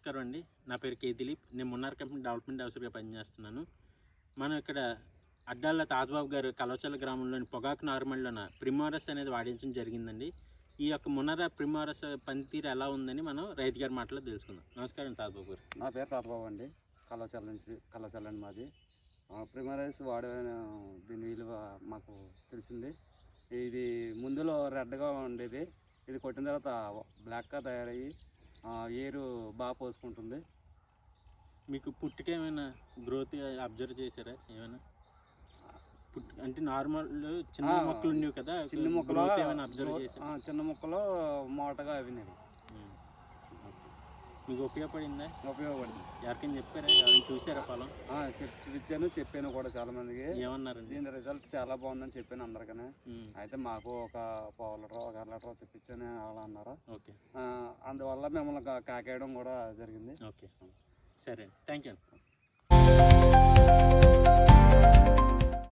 నమస్కారం అండి. నా పేరు కే దిలీప్. నేను మున్నార్ కంపెనీ డెవలప్మెంట్ ఆఫీసర్గా పనిచేస్తున్నాను. మనం ఇక్కడ అడ్డాల తాతబాబు గారు కలవచల గ్రామంలోని పొగాకు నార్మల్లోన ప్రిమారస్ అనేది వాడించడం జరిగిందండి. ఈ యొక్క మునర ప్రిమారస్ పనితీరు ఎలా ఉందని మనం రైతు గారి మాటలో తెలుసుకుందాం. నమస్కారం తాతబాబు గారు. నా పేరు తాతబాబు అండి. కలవచల నుంచి కలవచల అండి మాది. ప్రిమారస్ వాడే దీని విలువ మాకు తెలిసింది. ఇది ముందులో రెడ్గా ఉండేది. ఇది కొట్టిన తర్వాత బ్లాక్గా తయారయ్యి ఏరు బాగా పోసుకుంటుంది మీకు పుట్టుక ఏమైనా గ్రోత్ అబ్జర్వ్ చేశారా ఏమైనా పుట్టు అంటే నార్మల్ చిన్న మొక్కలు ఉండేవి కదా చిన్న మొక్కలో ఏమైనా అబ్జర్వ్ చేశారా ఆ, చిన్న మొక్కలో మోటగా. ఓకే. మీకు ఉపయోగపడిందా ఉపయోగపడింది ఎవరికైనా చెప్పారా? ఎవరైనా చూసారా పొలం ఆ, చెప్ చూపించాను చెప్పాను కూడా చాలా మందికి ఏమన్నారండి? దీని రిజల్ట్ చాలా బాగుందని చెప్పాను అందరికీ ఉమ్. అయితే మాకు ఒక పావు లీటర్ ఒక అర లీటర్ తెప్పించని అలా అన్నారు. ఓకే. అందువల్ల మిమ్మల్ని కాకేయడం కూడా జరిగింది. ఓకే. సరే థ్యాంక్ యూ